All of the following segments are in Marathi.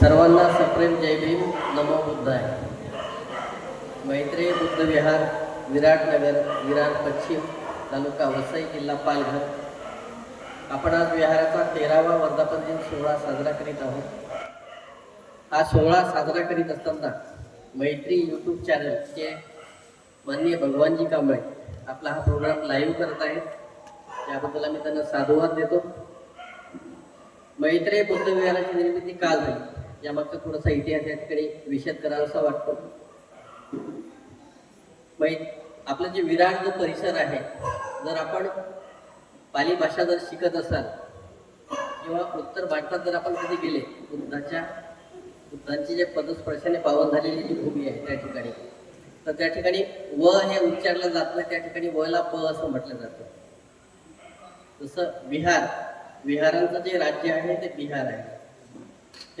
सर्वांना सप्रेम जय भीम नमो बुद्धाय. मैत्रेय बुद्ध विहार विराटनगर विरार पश्चिम तालुका वसई जिल्हा पालघर. आपण आज विहाराचा तेरावा वर्धापन दिन सोहळा साजरा करीत आहोत. हा सोहळा साजरा करीत असताना मैत्री यूट्यूब चॅनलचे माननीय भगवानजी कांबळे आपला हा प्रोग्राम लाईव्ह करत आहेत. त्याबद्दल आम्ही त्यांना साधुवाद देतो. मैत्रेय बुद्ध विहाराची निर्मिती काल झाली. यामागचा थोडासा इतिहास या ठिकाणी विषद करावासा वाटतो. मै आपलं जे विराट जो परिसर आहे जर आपण पाली भाषा जर शिकत असाल किंवा उत्तर भारतात जर आपण कधी गेले बुद्धाच्या बुद्धांची जे पदस्पर्शाने पावन झालेली जी भूमी आहे त्या ठिकाणी तर त्या ठिकाणी व हे उच्चारलं जात नाही त्या ठिकाणी वला प असं म्हटलं जातं. जसं विहार विहारांचं जे राज्य आहे ते बिहार आहे.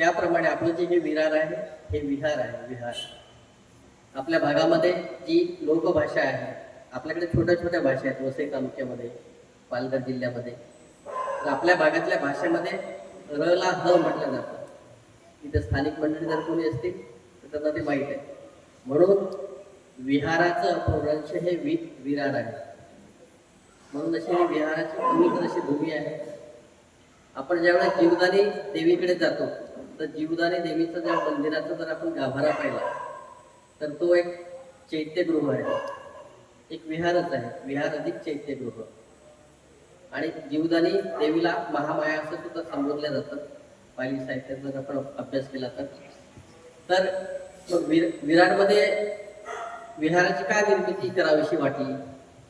त्याप्रमाणे आपलं जे हे विरार आहे हे विहार आहे विहार. आपल्या भागामध्ये जी लोकभाषा आहे आपल्याकडे छोट्या छोट्या भाषा आहेत वसई तालुक्यामध्ये पालघर जिल्ह्यामध्ये. तर आपल्या भागातल्या भाषेमध्ये र ला ह म्हटलं जातं. इथं स्थानिक मंडळी जर कोणी असतील तर त्यांना ते माहीत आहे. म्हणून विहाराचं पौरांश हे वि विरार आहे. म्हणून अशी ही विहाराची अशी भूमी आहे. आपण ज्यावेळेस जीवदानी देवीकडे जातो तर जीवदानी देवीचं ज्या मंदिराचा जर आपण गाभारा पाहिला तर तो एक चैत्यगृह आहे. एक विहारच आहे. विहार अधिक चैत्यगृह आणि जीवदानी देवीला महामाया असं सुद्धा संबोधलं जातं. पाली साहित्यात जर आपण अभ्यास केला तर. तर विर विहाराची काय निर्मिती करावीशी वाटली?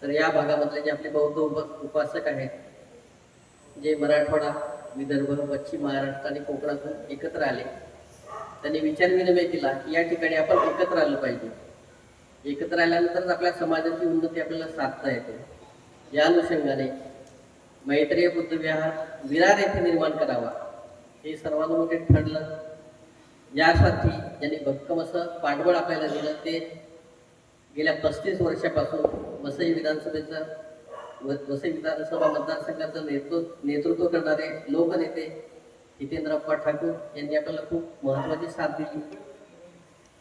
तर या भागामधले जे आपले बौद्ध उप उपासक आहेत जे मराठवाडा विदर्भ पश्चिम महाराष्ट्र आणि कोकणातून एकत्र आले. त्यांनी विचार विनिमय केला की या ठिकाणी आपण एकत्र आलं पाहिजे. एकत्र आल्यानंतरच आपल्या समाजाची उन्नती आपल्याला साधता येते. या अनुषंगाने मैत्रेय बुद्ध विहार विरार येथे निर्माण करावा. हे सर्वांना मोठे ठरलं. यासाठी ज्यांनी भक्कम असं पाठबळ आपल्याला दिलं ते गेल्या पस्तीस वर्षापासून वसई विधानसभेचं वसई विधानसभा मतदारसंघाचं नेतृत्व नेतृत्व करणारे लोकनेते हितेंद्रप्पा ठाकूर यांनी आपल्याला खूप महत्वाची साथ दिली.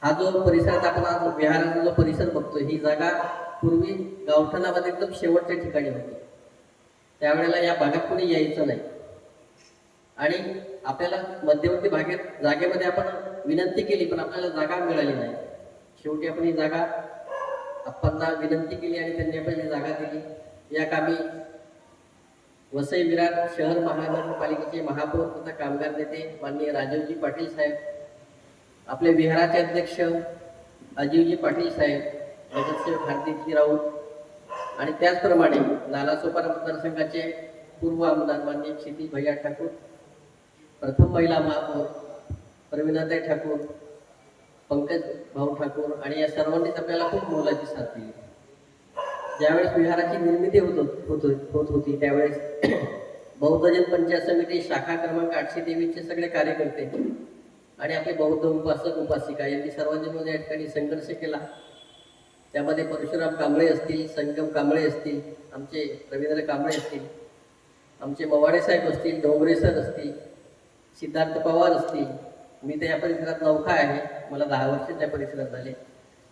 हा जो परिसर आपण आज विहाराचा जो परिसर बघतोय ही जागा पूर्वी गावठाणामध्ये एकदम शेवटच्या ठिकाणी होती. त्यावेळेला या भागात कोणी यायचं नाही. आणि आपल्याला मध्यवर्ती भागेत जागेमध्ये आपण विनंती केली पण आपल्याला जागा मिळाली नाही. शेवटी आपण ही जागा आपण विनंती केली आणि त्यांनी आपल्याला ही जागा दिली. या कामी वसई विरार शहर महानगरपालिकेचे महापौर तथा कामगार नेते माननीय राजीवजी पाटील साहेब आपले विहाराचे अध्यक्ष अजीवजी पाटील साहेब नगरसेवक हार्दिकजी राऊत आणि त्याचप्रमाणे नालासोपारा मतदारसंघाचे पूर्व आमदार माननीय क्षितिज भैया ठाकूर प्रथम महिला महापौर प्रवीणाताई ठाकूर पंकज भाऊ ठाकूर आणि या सर्वांनीच आपल्याला खूप मोलाची साथ दिली. ज्यावेळेस विहाराची निर्मिती होत होत होत होती त्यावेळेस बौद्धजन पंचायत समिती शाखा क्रमांक आठशे तेवीसचे सगळे कार्यकर्ते आणि आपले बौद्ध उपासक उपासिका यांनी सर्वांनी मिळून या ठिकाणी संघर्ष केला. त्यामध्ये परशुराम कांबळे असतील संगम कांबळे असतील आमचे रवींद्र कांबळे असतील आमचे मवाडे साहेब असतील डोंगरे सर असतील सिद्धार्थ पवार असतील. मी तर या परिसरात नौका आहे मला दहा वर्ष त्या परिसरात झाले.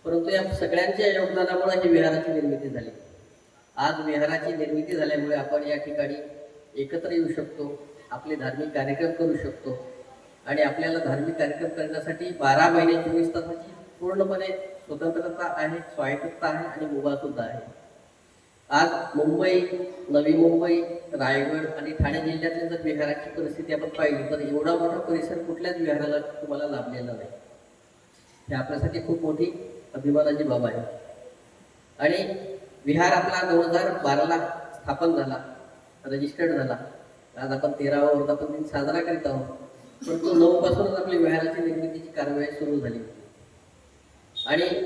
परंतु या सगळ्यांच्या योगदानामुळे ही विहाराची निर्मिती झाली. आज विहाराची निर्मिती झाल्यामुळे आपण या ठिकाणी एकत्र येऊ शकतो आपले धार्मिक कार्यक्रम करू शकतो आणि आपल्याला धार्मिक कार्यक्रम करण्यासाठी बारा महिने चोवीस तासाची पूर्णपणे स्वतंत्रता आहे स्वायत्तता आहे आणि मुभासुद्धा आहे. आज मुंबई नवी मुंबई रायगड आणि ठाणे जिल्ह्यातल्या जर विहाराची परिस्थिती आपण पाहिली तर एवढा मोठा परिसर कुठल्याच विहाराला तुम्हाला लाभलेला नाही. हे आपल्यासाठी खूप मोठी अभिमानाची बाब आहे. आणि विहार आपला दोन हजार बाराला स्थापन झाला रजिस्टर्ड झाला. आज आपण तेरावा वर्धापन दिन साजरा करीत आहोत. परंतु नऊ पासूनच आपली विहाराची निर्मितीची कारवाई सुरू झाली. आणि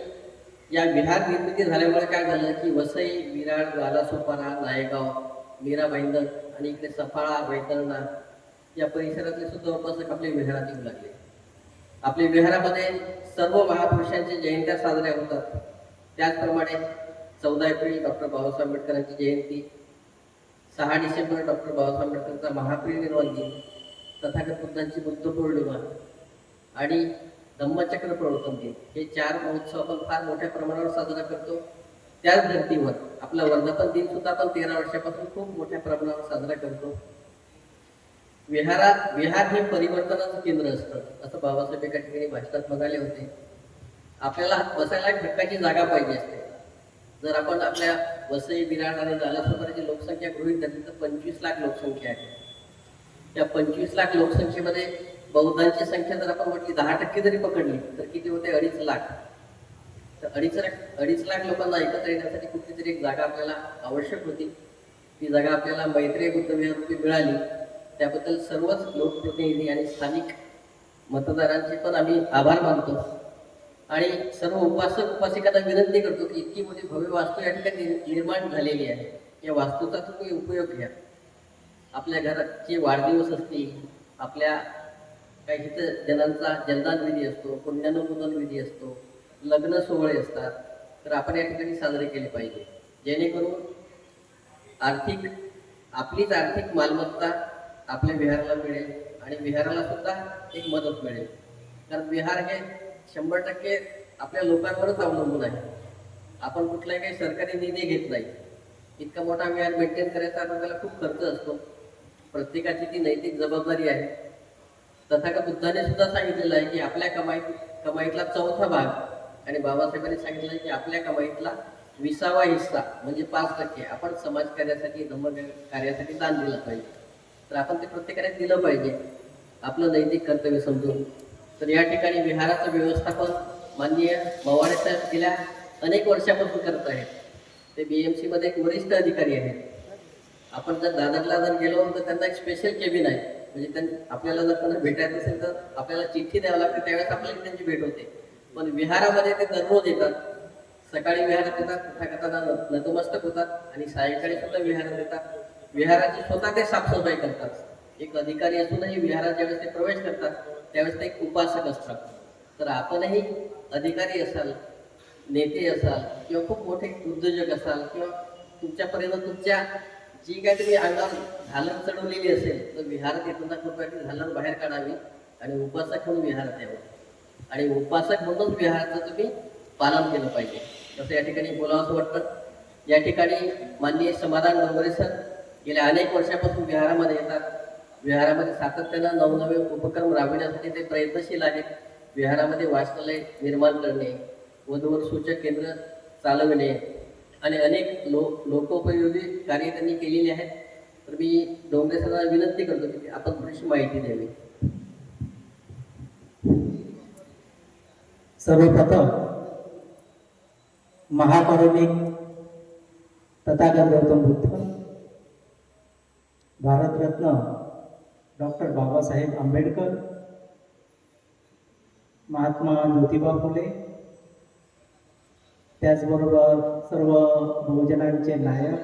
या विहार निर्मिती झाल्यामुळे काय झालं की वसई विरार गालासोपारा नायगाव मीरा भाईंदर आणि इकडे सफाळा वैतरणा या परिसरातले सुद्धा उपासक आपले विहारात येऊ लागले. आपल्या विहारामध्ये सर्व महापुरुषांच्या जयंत्या साजऱ्या होतात. त्याचप्रमाणे चौदा एप्रिल डॉक्टर बाबासाहेब आंबेडकरांची जयंती सहा डिसेंबर डॉक्टर बाबासाहेब आंबेडकरांचा महापरिनिर्वाण दिन तथागत बुद्धांची बुद्ध पौर्णिमा आणि धम्मचक्र प्रवर्तन दिन. हे चार महोत्सव आपण फार मोठ्या प्रमाणावर साजरा करतो. त्याच धर्तीवर आपला वर्धापन दिन सुद्धा आपण तेरा वर्षापासून खूप मोठ्या प्रमाणावर साजरा करतो. विहारात विहार हे परिवर्तनाचं केंद्र असतं. असं बाबासाहेब एका ठिकाणी भाषणात म्हणाले होते. आपल्याला बसायला ठक्काची जागा पाहिजे असते. जर आपण आपल्या वसई विराट आणि नालासोपाराची लोकसंख्या गृहित धरली तर पंचवीस लाख लोकसंख्या आहे. त्या पंचवीस लाख लोकसंख्येमध्ये बौद्धांची संख्या जर आपण म्हटली दहा टक्के जरी पकडली तर किती होते? अडीच लाख. तर अडीच लाख अडीच लाख लोकांना एकत्र येण्यासाठी कुठली तरी एक जागा आपल्याला आवश्यक होती. ती जागा आपल्याला मैत्रीय बुद्धविहार मिळाली. त्याबद्दल सर्वच लोकप्रतिनिधी आणि स्थानिक मतदारांचे पण आम्ही आभार मानतो. आणि सर्व उपासक उपासिकांना विनंती करतो की इतकी मोठी भव्य वास्तू या ठिकाणी निर्माण झालेली आहे. या वास्तूचा तुम्ही उपयोग घ्या. आपल्या घराचे वाढदिवस असतील आपल्या काही इथं जनांचा जलदान विधी असतो पुण्यानुमोदन विधी असतो लग्न सोहळे असतात तर आपण या ठिकाणी साजरे केले पाहिजे. जेणेकरून आर्थिक आपलीच आर्थिक मालमत्ता आपल्या विहाराला मिळेल आणि विहाराला सुद्धा एक मदत मिळेल. कारण विहार हे शंभर टक्के आपल्या लोकांवरच अवलंबून आहे. आपण कुठलाही काही सरकारी निधी घेत नाही. इतका मोठा विहार मेंटेन करायचा आपल्याला खूप खर्च असतो. प्रत्येकाची ती नैतिक जबाबदारी आहे. तथागत बुद्धाने सुद्धा सांगितलेलं आहे की आपल्या कमाई कमाईतला चौथा भाग आणि बाबासाहेबांनी सांगितलं आहे की आपल्या कमाईतला विसावा हिस्सा म्हणजे पाच टक्के आपण समाज कार्यासाठी धर्म कार्यासाठी दान दिलं पाहिजे. तर आपण ते प्रत्येकाने दिलं पाहिजे. आपलं नैतिक कर्तव्य समजून. तर या ठिकाणी विहाराचं व्यवस्थापन माननीय मवाडे साहेब गेल्या अनेक वर्षापासून करत आहेत. ते बी एममध्ये एक वरिष्ठ अधिकारी आहेत. आपण जर दादरला जर गेलो तर त्यांना एक स्पेशल केबिन आहे. म्हणजे त्यां आपल्याला जर त्यांना भेटायचं असेल तर आपल्याला चिठ्ठी द्यावं लागते. त्यावेळेस आपल्याला त्यांची भेट होते. पण विहारामध्ये ते दररोज येतात. सकाळी विहारात येतात कथा करताना नतमस्तक होतात आणि सायंकाळी सुद्धा विहारात येतात. विहाराची स्वतः ते साफसफाई करतात. एक अधिकारी असूनही विहारात ज्यावेळेस ते प्रवेश करतात त्यावेळेस ते एक उपासक असतात. तर आपणही अधिकारी असाल नेते असाल किंवा खूप मोठे उद्योजक असाल किंवा तुमच्यापर्यंत तुमच्या जी काही तुम्ही अंगावर झालर चढवलेली असेल तर विहारात येताना कृपया ती झालर बाहेर काढावी आणि उपासक म्हणून विहारात यावं. आणि उपासक म्हणूनच विहाराचं तुम्ही पालन केलं पाहिजे. तसं या ठिकाणी बोलावं असं वाटतं. या ठिकाणी माननीय समाधान डोंगरे सर गेल्या अनेक वर्षापासून विहारामध्ये येतात. विहारामध्ये सातत्यानं नवनवे उपक्रम राबविण्यासाठी ते प्रयत्नशील आहेत. विहारामध्ये वाचनालय निर्माण करणे वधूवर सूचक केंद्र चालविणे आणि अनेक लो लोकोपयोगी कार्य त्यांनी केलेली आहेत. तर मी डोंगरे सरांना विनंती करतो की आपण थोडीशी माहिती द्यावी. सर्वप्रथम महापारमिक तथागत गौतम बुद्ध भारतरत्न डॉक्टर बाबासाहेब आंबेडकर महात्मा ज्योतिबा फुले त्याचबरोबर सर्व बहुजनांचे नायक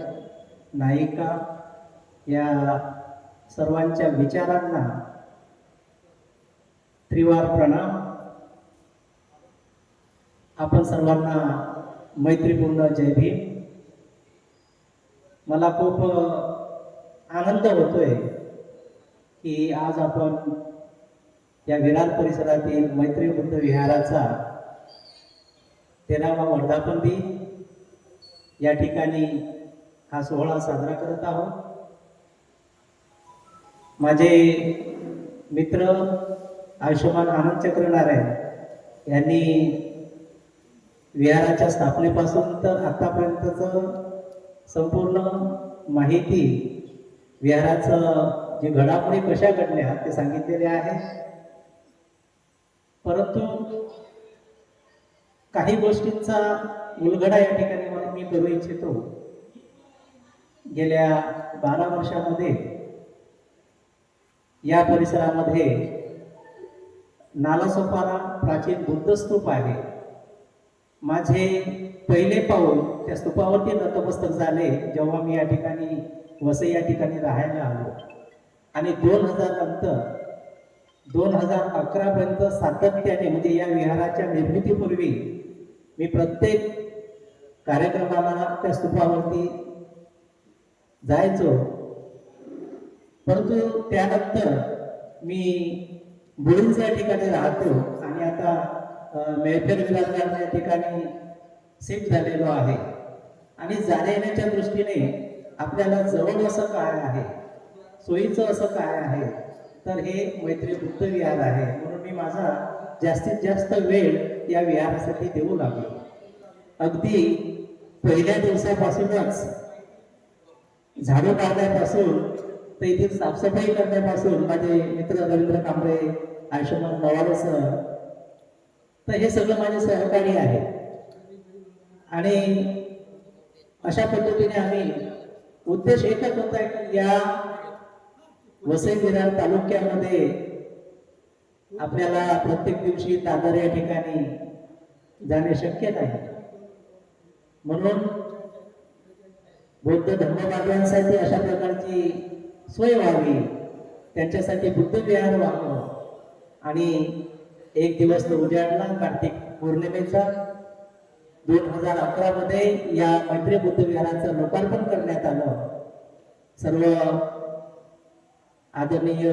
नायिका या सर्वांच्या विचारांना त्रिवार प्रणाम. आपण सर्वांना मैत्रीपूर्ण जय भीम. मला खूप आनंद होतोय की आज आपण या विरार परिसरातील मैत्री बुद्ध विहाराचा तेरावा वर्धापन दिन या ठिकाणी हा सोहळा साजरा करत आहोत. माझे मित्र आयुष्यमान आनंद चक्र नारायण यांनी विहाराच्या स्थापनेपासून तर आतापर्यंतच संपूर्ण माहिती विहाराचं जे घडामोडी कशा घडल्या ते सांगितलेले आहे. परंतु काही गोष्टींचा उलगडा या ठिकाणी म्हणून मी करू इच्छितो. गेल्या बारा वर्षामध्ये या परिसरामध्ये नालासोपारा प्राचीन बुद्ध स्तूप आहे. माझे पहिले पाऊल त्या स्तूपावरती नतमस्तक झाले जेव्हा मी या ठिकाणी वसई या ठिकाणी राहायला आलो. आणि दोन हजार नंतर दोन हजार अकरा पर्यंत सातत्याने म्हणजे या विहाराच्या निर्मितीपूर्वी मी प्रत्येक कार्यक्रमाला त्या स्तूपावरती जायचो. परंतु त्यानंतर मी बुळींच या ठिकाणी राहतो आणि आता अं, मेळपेर या ठिकाणी सेट झालेलो आहे. आणि जाण्या येण्याच्या दृष्टीने आपल्याला जवळ असं काय आहे? सोयीचं असं काय आहे? तर हे मैत्री बुद्ध विहार आहे. म्हणून मी माझा जास्तीत जास्त वेळ या विहारासाठी देऊ लागलो. अगदी पहिल्या दिवसापासूनच झाडू काढण्यापासून तर इथे साफसफाई करण्यापासून माझे मित्र रवींद्र कांबळे आयुष्यमान पवार सर तर हे सगळं माझे सहकारी आहे आणि अशा पद्धतीने आम्ही उद्देश एकच होता की या वसई विरार तालुक्यामध्ये आपल्याला प्रत्येक दिवशी दादर या ठिकाणी जाणे शक्य नाही. म्हणून बौद्ध धर्मबांधवांसाठी अशा प्रकारची सोय व्हावी त्यांच्यासाठी बुद्ध विहार व्हावं आणि एक दिवस तो उजाडला कार्तिक पौर्णिमेचा. दोन हजार अकरा मध्ये या मैत्री बुद्धविहाराचं लोकार्पण करण्यात आलं. सर्व आदरणीय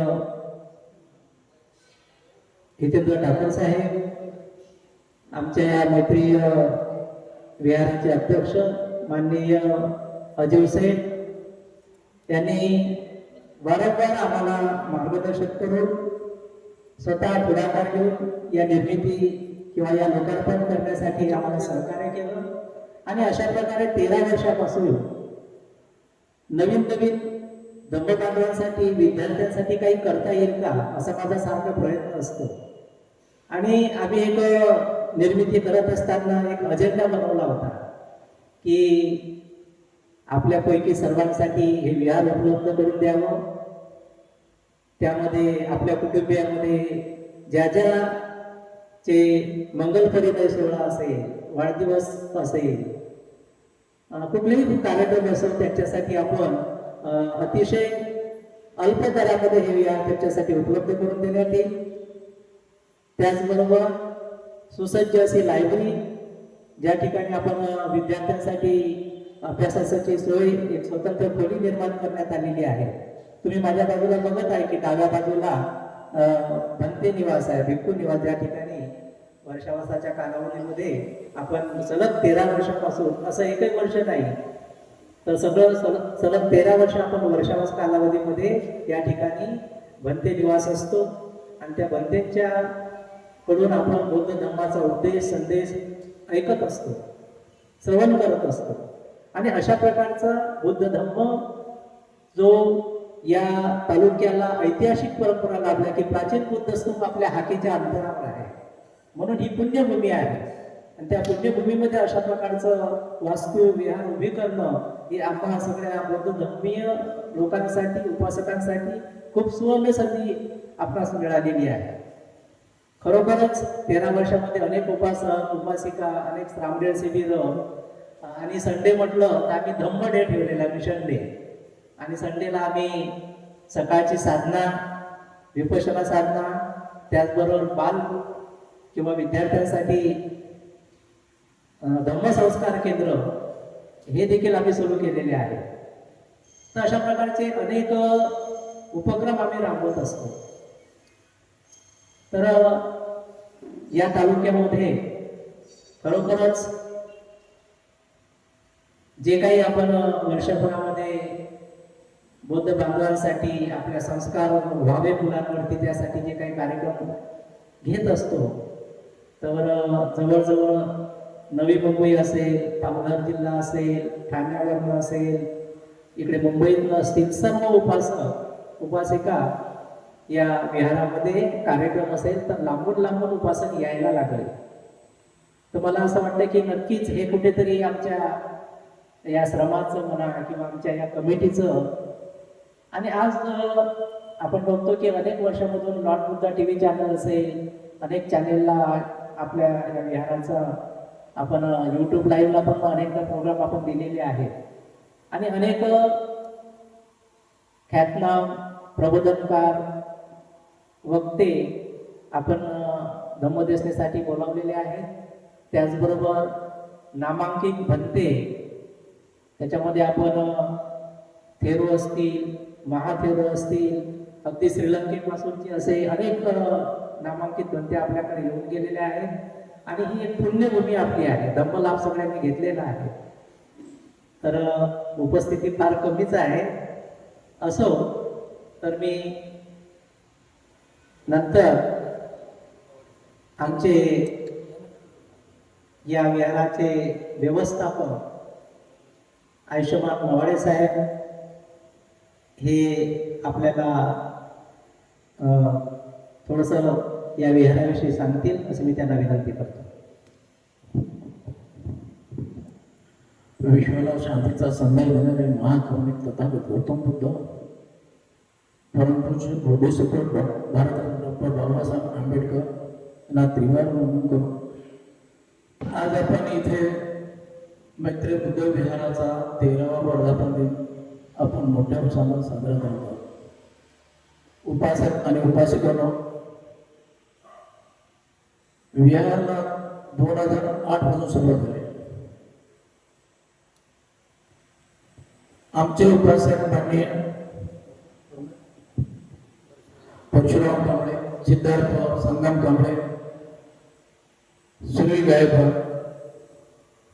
हितेंद्र ठाकूर साहेब आमच्या या मैत्री विहाराचे अध्यक्ष माननीय अजय सेन यांनी वारंवार आम्हाला मार्गदर्शन करून स्वतः पुढाकार घेऊन या निर्मिती किंवा या लोकार्पण करण्यासाठी आम्हाला सहकार्य केलं. आणि अशा प्रकारे तेरा वर्षापासून नवीन नवीन धम्मबांधवांसाठी विद्यार्थ्यांसाठी काही करता येईल का असा माझा सारखा प्रयत्न असतो. आणि आम्ही एक निर्मिती करत असताना एक अजेंडा बनवला होता की आपल्यापैकी सर्वांसाठी हे विहार उपलब्ध करून द्यावं. त्यामध्ये आपल्या कुटुंबियामध्ये ज्या ज्या चे मंगल परिणय सोहळा असेल वाढदिवस असेल कुठलेही कार्यक्रम असेल त्याच्यासाठी आपण अतिशय अल्प दरामध्ये हे विहार त्याच्यासाठी उपलब्ध करून देण्यात येईल. त्याचबरोबर सुसज्ज अशी लायब्ररी ज्या ठिकाणी आपण विद्यार्थ्यांसाठी अभ्यासाची सोय एक स्वतंत्र खोली निर्माण करण्यात आलेली आहे. तुम्ही माझ्या बाजूला बघत आहे की डाव्या बाजूला भंते निवास आहे भिक्खू निवास ज्या ठिकाणी वर्षावासाच्या कालावधीमध्ये आपण सलग तेरा वर्षापासून असं एकही वर्ष नाही. तर सगळं सलग सलग तेरा वर्ष आपण वर्षावास कालावधीमध्ये या ठिकाणी भंते निवास असतो. आणि त्या भंतेच्या कडून आपण बौद्ध धर्माचा उपदेश संदेश ऐकत असतो श्रवण करत असतो. आणि अशा प्रकारचा बुद्ध धर्म जो या तालुक्याला ऐतिहासिक परंपरा लाभल्या की प्राचीन बुद्ध स्तूप आपल्या हाकेच्या अंतरावर आहे. म्हणून ही पुण्यभूमी आहे. आणि त्या पुण्यभूमीमध्ये अशा प्रकारचं वास्तू विहार उभी करणं ही आम्हा सगळ्या बौद्ध धर्मीय लोकांसाठी उपासकांसाठी खूप सुवर्ण संधी आपणास मिळालेली आहे. खरोखरच तेरा वर्षामध्ये अनेक उपासक उपासिका अनेक श्रामडेळ शिबिर आणि संडे म्हटलं तर आम्ही धम्म डे ठेवलेला मिशन डे. आणि संडेला आम्ही सकाळची साधना विपशना साधना त्याचबरोबर बाल किंवा विद्यार्थ्यांसाठी धम्मसंस्कार केंद्र हे देखील आम्ही सुरू केलेले आहे. तर अशा प्रकारचे अनेक उपक्रम आम्ही राबवत असतो. तर या तालुक्यामध्ये खरोखरच जे काही आपण वर्षभरामध्ये बौद्ध बांधवांसाठी आपल्या संस्कार व्हावे मुलांवरती त्यासाठी जे काही कार्यक्रम घेत असतो तर जवळजवळ नवी मुंबई असेल पालघर जिल्हा असेल ठाण्यावरनं असेल इकडे मुंबईतनं असतील सर्व उपासक उपासिका या विहारामध्ये कार्यक्रम असेल तर लांबून लांबून उपासक यायला लागले. तर मला असं वाटतं की नक्कीच हे कुठेतरी आमच्या या श्रमाचं म्हणा किंवा आमच्या या कमिटीचं आणि आज आपण बघतो की अनेक वर्षामधून नॉट बुद्धा टी व्ही चॅनल असेल अनेक चॅनेलला आपल्या या विहाराचं आपण यूट्यूब लाईव्हला पण अनेकदा प्रोग्राम आपण दिलेले आहेत. आणि अनेक ख्यातनाम प्रबोधनकार वक्ते आपण अं, धम्मदेशनेसाठी बोलावलेले आहेत. त्याचबरोबर नामांकित भत्ते त्याच्यामध्ये आपण अं, थेरो असतील महाथेरो असतील अगदी श्रीलंकेपासूनचे असे अनेक नामांकित ग्रंथ आपल्याकडे येऊन गेलेले आहेत. आणि ही एक पुण्यभूमी आपली आहे. धम्मलाभ सगळ्यांनी घेतलेला आहे. तर उपस्थिती फार कमीच आहे. असो तर मी नंतर आमचे या विहाराचे व्यवस्थापक आयुष्यमान मवाळे साहेब हे आपल्याला थोडंसं या विहाराविषयी सांगतील असं मी त्यांना विनंती करतो. विश्वाला शांतीचा संदेश देणारे महाकरुणिक तथागत गौतम बुद्ध परमपूज्य बोधिसत्व भारतरत्न डॉक्टर बाबासाहेब आंबेडकर यांना त्रिवार म्हणून करू आज आपण इथे मैत्री बुद्ध विहाराचा तेरावा वर्धापन दिन आपण मोठ्या उत्साहात साजरा करतो उपासक आणि उपासिकांना विहाराला दोन हज़ार आठ पासून सुरुवात झाली आमचे उपासक माननीय परशुराम कांबळे सिद्धार्थ संगम कांबळे सुनील गायकवाड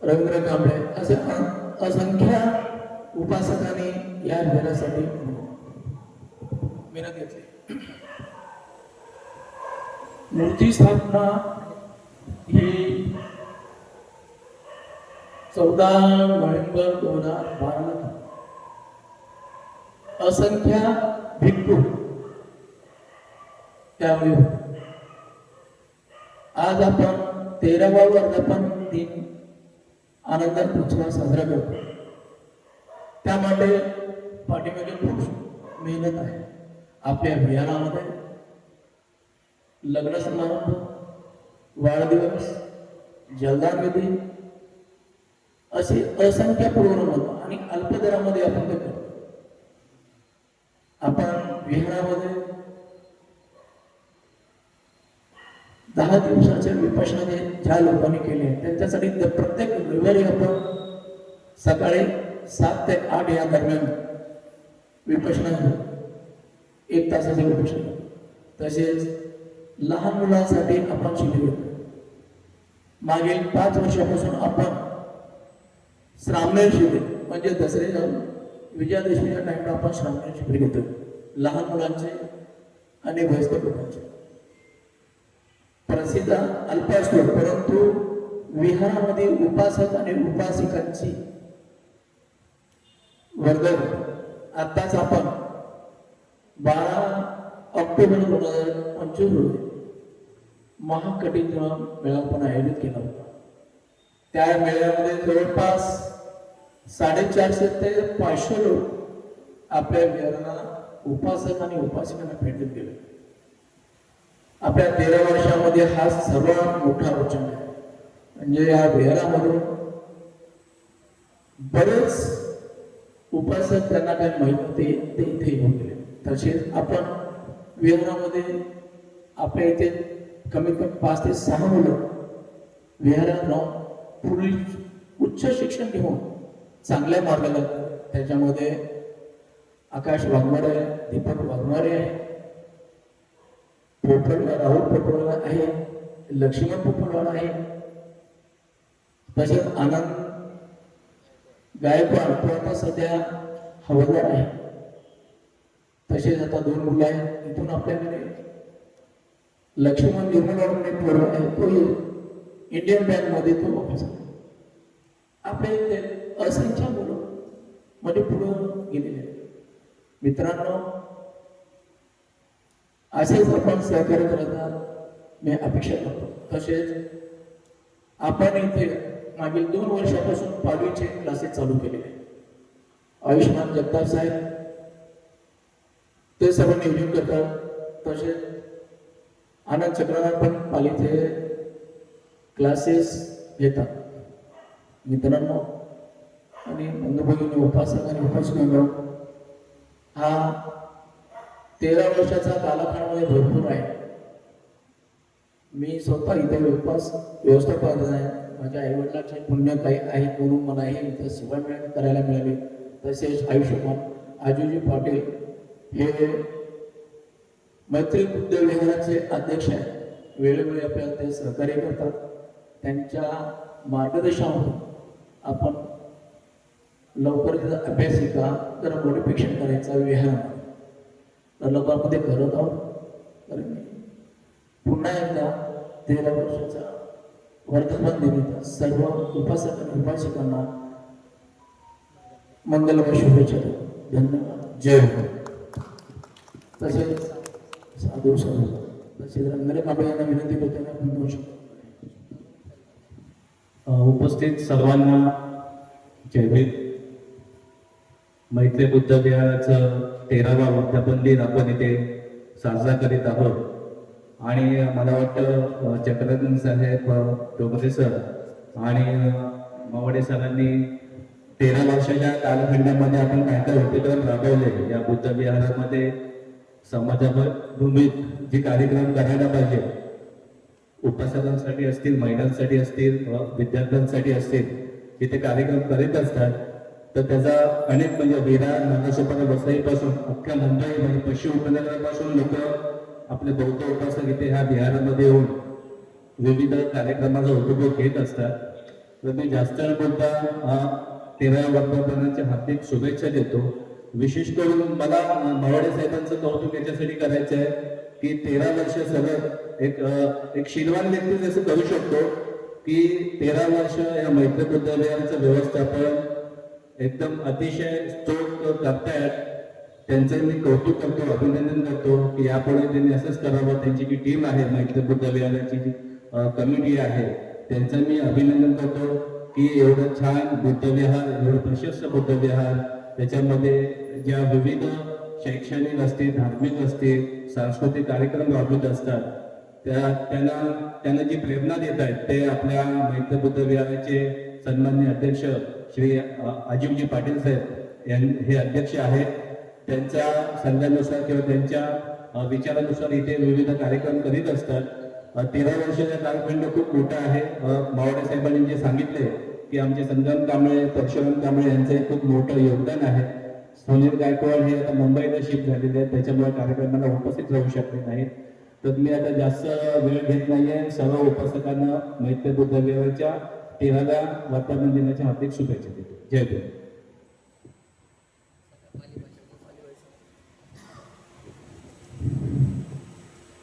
रवींद्र कांबळे असे असंख्य उपासकांनी या विहारासाठी मेहनत घेतली मूर्ती स्थापना ही चौदा नोव्हेंबर दोन हजार बारा असंख्य भिक्खू त्यावेळी होते. आज आपण तेरावा वर्धापन दिन आनंदात उत्सव साजरा करतो. त्यामध्ये पाठीमागे खूप मेहनत आहे. आपल्या अभियानामध्ये लग्न समारंभ वाढदिवस जलदारविधी असे असंख्य प्रोग्राम होतो आणि अल्पदरामध्ये आपण ते करतो. आपण विहारामध्ये दहा दिवसाच्या विपशनाने ज्या लोकांनी केले त्यांच्यासाठी द- प्रत्येक रविवारी आपण सकाळी सात ते आठ या दरम्यान विपशना एक तासाचे विपशन तसेच लहान मुलांसाठी आपण शिबिर मागील पाच वर्षापासून आपण श्रामणेर शिबिर म्हणजे दसरे जाऊन विजयादशमीच्या टाइमला आपण श्रामणेर शिबिर घेतो लहान मुलांचे आणि वयस्क लोकांचे. प्रसिद्ध अल्प असतो परंतु विहारामध्ये उपासक आणि उपासिकांची वर्ग आताच आपण बारा ऑक्टोबर दोन हजार पंचवीस रोजी महाकठीण मेळा आपण आयोजित केला होता त्या मेळ्यामध्ये जवळपास साडेचारशे ते पाचशे लोक आपल्या विहारांना उपासक आणि उपासिकांना भेटत गेले. आपल्या तेरा वर्षामध्ये हा सर्वात मोठा वचन आहे म्हणजे या विहारामधून बरेच उपासक त्यांना काही माहीत होते ते इथे येऊन गेले. तसेच आपण विहारामध्ये आपल्या इथे कमीत कमी पाच ते सहा मुलं विहारात राहून पुढील उच्च शिक्षण घेऊन चांगल्या मार्गाला त्याच्यामध्ये आकाश वाघमारे आहे दीपक वाघमारे आहे पोपडला राहुल पोपडवाला आहे लक्ष्मण पोपडवाला आहे तसेच आनंद गायकवाड तो आता सध्या हवालदार आहे. तसेच आता दोन मुलं आहेत इथून आपल्याकडे लक्ष्मण निर्मला म्हणून तो इंडियन बँकमध्ये तो ऑफिस आहे. आपल्या इथे असंख्य मुलं म्हणजे पुढं गेलेले मित्रांनो असेच आपण सहकार्य करत मी अपेक्षा करतो. तसेच आपण इथे मागील दोन वर्षापासून पाडवीचे क्लासेस चालू केलेले आयुष्मान आयुष्यमान जगताप साहेब ते सर्व नियोजन करतात. तसेच आनंद चक्रधर पण पालिथे क्लासेस घेतात. मित्रांनो आणि बंधुभगिनी उपासक आणि उपासकांनो हा तेरा वर्षाचा कालखंडामध्ये भरपूर आहे. मी स्वतः इथे उपास व्यवस्थापक आहे. माझ्या आईवडिलांचे पुण्य काही आहे म्हणून मला हे इथं सेवा मिळाली करायला मिळाली. तसेच आयुष्यमान आजूजी पाटील हे मैत्री बुद्ध विहाराचे अध्यक्ष आहेत. वेळोवेळी आपल्याला ते सहकार्य करतात. त्यांच्या मार्गदर्शनातून आपण लवकर अभ्यासिका जरा मॉडिफिकेशन करायचा विहार तर लवकरमध्ये करत आहोत तर मी पुन्हा एकदा तेरा वर्षाचा वर्धमान निमित्त सर्व उपासक आणि उपासिकांना मंगलमय शुभेच्छा. धन्यवाद. जय हो. तसेच साधू साधू तसेच रंगरे कांबळे यांना विनंती करतो ना आपण दोन शब्द अ, उपस्थित सर्वांना जय भीम. मैत्री बुद्ध विहाराचं तेरावा वर्धापन दिन आपण इथे साजरा करीत आहोत. आणि मला वाटतं चक्रधन साहेब अ, डोंगरे सर आणि मावडे सरांनी तेरा वर्षाच्या कालखंडामध्ये आपण काय काय उपक्रम राबवले या बुद्ध विहारामध्ये. समाजाभूमीत जे कार्यक्रम करायला पाहिजे उपासकांसाठी असतील महिलांसाठी असतील व विद्यार्थ्यांसाठी असतील इथे कार्यक्रम करीत असतात तर त्याचा अनेक म्हणजे विरार नागेश्वर वसईपासून अख्ख्या मुंबई म्हणजे पश्चिम उपनगरापासून लोक आपले बौद्ध उपासक इथे ह्या विहारामध्ये येऊन विविध कार्यक्रमाचा उपभोग घेत असतात. तर मी जास्त न बोलता हा तेरा वर्धापनाच्या हार्दिक शुभेच्छा देतो. विशेष करून मला अ, मवाडे साहेबांचं कौतुक याच्यासाठी करायचं आहे की तेरा वर्ष सलग एक एक शिलवान व्यक्ती जसं करू शकतो की तेरा वर्ष या मैत्री बुद्धालयाचं व्यवस्थापन एकदम अतिशय चोख करतायत. त्यांचं मी कौतुक करतो अभिनंदन करतो की यापुढे त्यांनी असंच करावं. त्यांची जी टीम आहे मैत्री बुद्धालयाची जी कमिटी आहे त्यांचं मी अभिनंदन करतो की एवढं छान बुद्धविहार एवढं प्रशस्त बुद्धविहार त्याच्यामध्ये ज्या विविध शैक्षणिक असतील धार्मिक असतील सांस्कृतिक कार्यक्रम राबवित असतात त्या त्यांना त्यांना जी प्रेरणा देत आहेत ते आपल्या मैत्री बुद्ध विहाराचे सन्मान्य अध्यक्ष श्री अ, अजिमजी पाटील साहेब यां- हे अध्यक्ष आहेत. त्यांच्या सल्ल्यानुसार किंवा त्यांच्या विचारानुसार इथे विविध कार्यक्रम करीत असतात. तेरा वर्षाचा कालखंड खूप मोठा आहे. मावडे साहेबांनी जे सांगितले की आमचे संगम कांबळे परशुराम कांबळे यांचं खूप मोठं योगदान आहे. सुनील गायकवाड हे आता मुंबईला शिफ्ट झालेले आहेत. त्याच्यामुळे कार्यक्रमाला उपस्थित राहू शकले नाहीत. तर मी आता जास्त वेळ घेत नाहीये. सर्व उपासकांना मैत्री बुद्धदेवाच्या तेराव्या वर्तमान दिनाच्या हार्दिक शुभेच्छा देतो. जय गुरु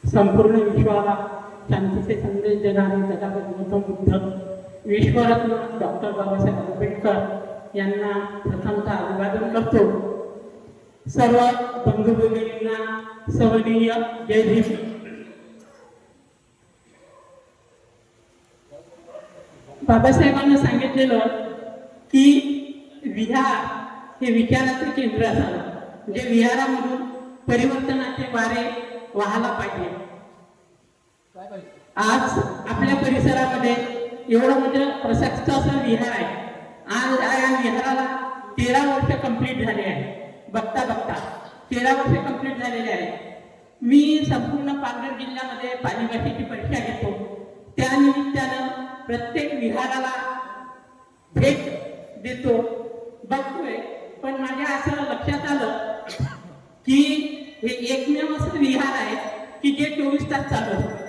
संपूर्ण विश्वाला शांतीचे संदेश देणारे तथागत गौतम बुद्ध. विश्वरत्न डॉक्टर बाबासाहेब आंबेडकर यांना प्रथमतः अभिवादन करतो. सर्व बंधू भगिनींना सवनीय जय भीम. बाबासाहेबांना सांगितलेलं की विहार हे विचाराचे केंद्र असावं. म्हणजे विहारामधून परिवर्तनाचे वारे वाहायला पाहिजे. आज आपल्या परिसरामध्ये एवढं म्हणजे प्रशस्त असं विहार आहे. आज या विहाराला तेरा वर्ष कंप्लीट झाले आहे. बघता बघता. तेरा वर्ष कंप्लीट झालेले आहे. मी संपूर्ण पालघर जिल्ह्यामध्ये पाणीभाषेची परीक्षा घेतो. त्या निमित्तानं प्रत्येक विहाराला भेट देतो. बघतोय. पण माझ्या असं लक्षात आलं की हे एकमेव असं विहार आहे की जे चोवीस तास चालू असतं.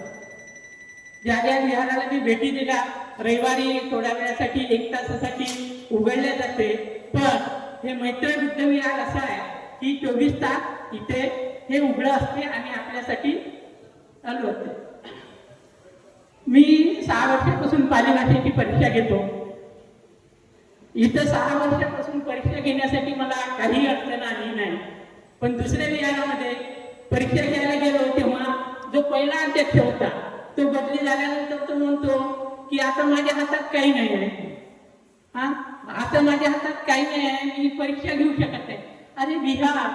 ज्या ज्या विहाराला मी भेटी दिल्या रविवारी थोड्या वेळासाठी एक तासासाठी उघडले जाते. पण हे मैत्री बुद्ध विहार असं आहे की चोवीस तास इथे हे उघडं असते आणि आपल्यासाठी चालू होते. मी सहा वर्षापासून पालीभाषेची परीक्षा घेतो. इथं सहा वर्षापासून परीक्षा घेण्यासाठी मला काही अडचण आली नाही. पण दुसऱ्या विहारामध्ये परीक्षा घ्यायला गेलो तेव्हा जो पहिला अध्यक्ष होता तो बदली झाल्यानंतर तो म्हणतो की आता माझ्या हातात काही नाही आहे. हा? आता माझ्या हातात काही नाही आहे मी परीक्षा घेऊ शकत नाही. अरे विहार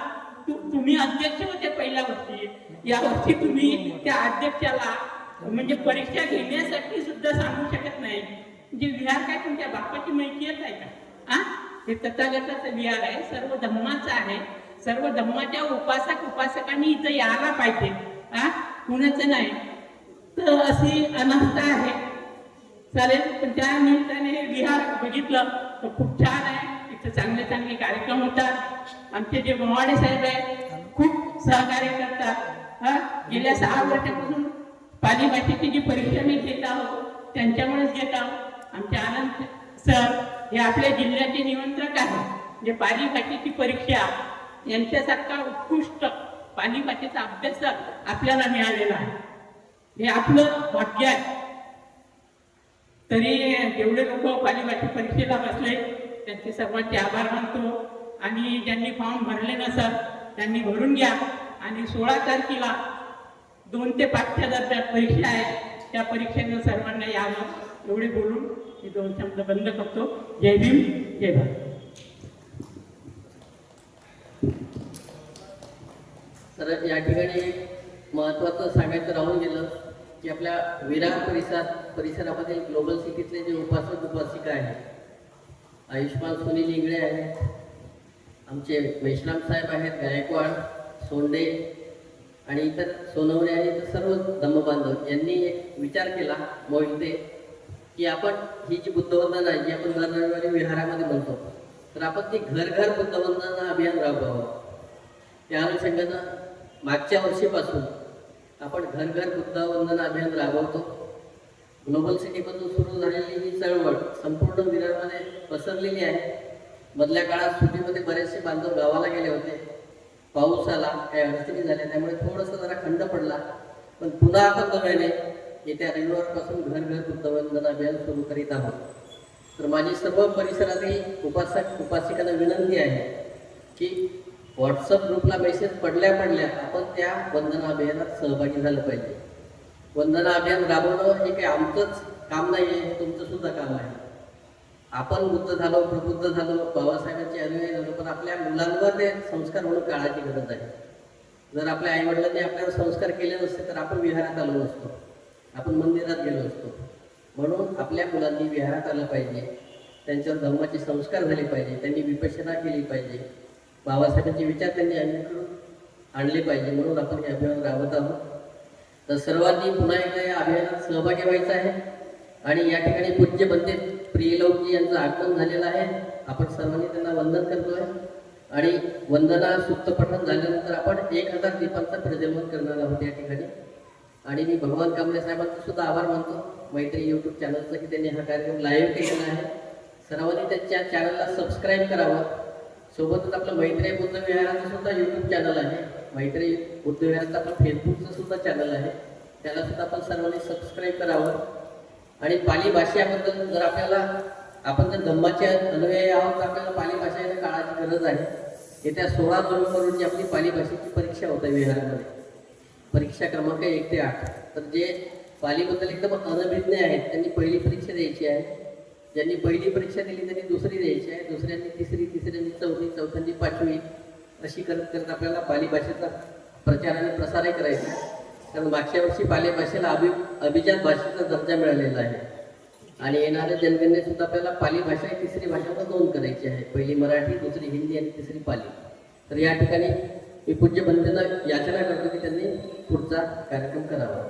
तू तुम्ही अध्यक्ष होते पहिल्या वर्षी. या वर्षी तुम्ही त्या अध्यक्षाला म्हणजे परीक्षा घेण्यासाठी सुद्धा सांगू शकत नाही. म्हणजे विहार काय तुमच्या बापाची माहितीच आहे का? हा? हे तथागताचं विहार आहे सर्व धम्माचं आहे. सर्व धम्माच्या उपासक उपासकांनी इथं यायला पाहिजे. हा? कुणाचं नाही. तर अशी अनास्था आहे. चालेल पण त्या निमित्ताने हे विहार बघितलं तर खूप छान आहे. इथं चांगले चांगले कार्यक्रम होतात. आमचे जे मोवाडे साहेब आहेत खूप सहकार्य करतात. हा गेल्या सहा वर्षापासून पाली भाषेची जी परीक्षा मी घेत आहो त्यांच्यामुळेच घेत आहो आमचे आनंद सर हे आपल्या जिल्ह्याचे निमंत्रक आहे जे म्हणजे पाली भाषेची परीक्षा यांच्यासारखा उत्कृष्ट पाली भाषेचा अभ्यास आपल्याला मिळालेला आहे. हे आपलं भाग्य आहे. तरी जेवढे लोक पाली परीक्षेला बसले. त्यांचे सर्वांचे आभार मानतो. आणि ज्यांनी फॉर्म भरले नसत त्यांनी भरून घ्या. आणि सोळा तारखेला दोन ते पाचच्या दरम्यान परीक्षा आहे. त्या परीक्षेनं सर्वांना यावं एवढे बोलून मी दोन शब्द बंद करतो. जय भीम जय भारत. तर या ठिकाणी महत्वाचं महत्त्वाचं सांगायचं राहून गेलं. की आपल्या विरार परिसर परिसरामध्ये ग्लोबल सिटीतले जे उपासक उपासिका आहेत. आयुष्मान सुनील इंगळे आहेत. आमचे मेश्राम साहेब आहेत गायकवाड सोंडे आणि इतर सोनवणे आणि इतर सर्व धम्मबांधव यांनी एक विचार केला मोहिते की आपण ही जी बुद्धवंदना आहे जी आपण दर रविवारी विहारामध्ये म्हणतो तर आपण ती घर घर बुद्धवंदना अभियान राबवावं. त्या अनुषंगानं मागच्या वर्षीपासून आपण घर घर बुद्ध वंदन अभियान राबवतो. ग्लोबल सिटीमधून सुरू झालेली ही चळवळ संपूर्ण विरारमध्ये पसरलेली आहे. मधल्या काळात सुट्टीमध्ये बरेचसे बांधव गावाला गेले होते. पाऊस आला काही अडचणी झाल्या त्यामुळे थोडंसं जरा खंड पडला. पण पुन्हा आपण नव्याने येत्या रविवारपासून घर घर वृद्धवंदन अभियान सुरू करीत आहोत. तर माझी सर्व परिसरातील उपासक उपासिकांना विनंती आहे की व्हॉट्सअप ग्रुपला मेसेज पडल्या पडल्या आपण त्या वंदना अभियानात सहभागी झालं पाहिजे. वंदना अभियान राबवणं हे काही आमचंच काम नाही आहे हे तुमचं सुद्धा काम आहे. आपण बुद्ध झालो प्रबुद्ध झालो बाबासाहेबांचे अनुयायी झालो पण आपल्या मुलांवर ते संस्कार म्हणून काळाची गरज आहे. जर आपल्या आईवडिलांनी आपल्यावर संस्कार केले नसते तर आपण विहारात आलो नसतो. आपण मंदिरात गेलो असतो. म्हणून आपल्या मुलांनी विहारात आलं पाहिजे. त्यांच्यावर धर्माचे संस्कार झाले पाहिजे. त्यांनी विपशना केली पाहिजे. बाबासाहेबांचे विचार त्यांनी अंगीकरून आणले पाहिजे म्हणून आपण हे अभियान राबवत आहोत. तर सर्वांनी पुन्हा एकदा या अभियानात सहभागी व्हायचं आहे. आणि या ठिकाणी पूज्य बंदे प्रियलोकजी यांचं आगमन झालेलं आहे. आपण सर्वांनी त्यांना वंदन करतोय. आणि वंदना सुप्तपठण झाल्यानंतर आपण एक हजार दीपांचं प्रज्वलन करणार आहोत या ठिकाणी. आणि मी भगवान कांबळे साहेबांचा सुद्धा आभार मानतो. मैत्री यूट्यूब चॅनलचं की त्यांनी हा कार्यक्रम लाईव्ह केलेला आहे. सर्वांनी त्यांच्या चॅनलला सबस्क्राईब करावं. सोबतच आपलं मैत्री बुद्ध विहाराचं सुद्धा यूट्यूब चॅनल आहे. मैत्री बुद्ध विहाराचं आपलं फेसबुकचं सुद्धा चॅनल आहे. त्याला सुद्धा आपण सर्वांनी सबस्क्राईब करावं. आणि पाली भाषेबद्दल जर आपल्याला आपण जर धम्माचे अनुयायी आहोत तर आपल्याला पाली भाषा काळाची गरज आहे. येत्या सोळा नोव्हेंबर रोजी आपली पाली भाषेची परीक्षा होत आहे विहारामध्ये परीक्षा क्रमांक एक ते आठ. तर जे पालीबद्दल एकदम अनभिज्ञ आहेत त्यांनी पहिली परीक्षा द्यायची आहे. ज्यांनी पहिली परीक्षा दिली त्यांनी दुसरी द्यायची आहे. दुसऱ्यांनी तिसरी तिसऱ्यांनी चौथी चौथ्यांनी पाचवी अशी करत करत आपल्याला पाली भाषेचा प्रचार आणि प्रसारही करायचा आहे. कारण मागच्या वर्षी पाली भाषेला अभि अभिजात भाषेचा दर्जा मिळालेला आहे. आणि येणाऱ्या जनगणने सुद्धा आपल्याला पाली भाषा ही तिसरी भाषा म्हणून नोंद करायची आहे. पहिली मराठी दुसरी हिंदी आणि तिसरी पाली. तर या ठिकाणी मी पूज्य बनतेला याचना करतो की त्यांनी पुढचा कार्यक्रम करावा.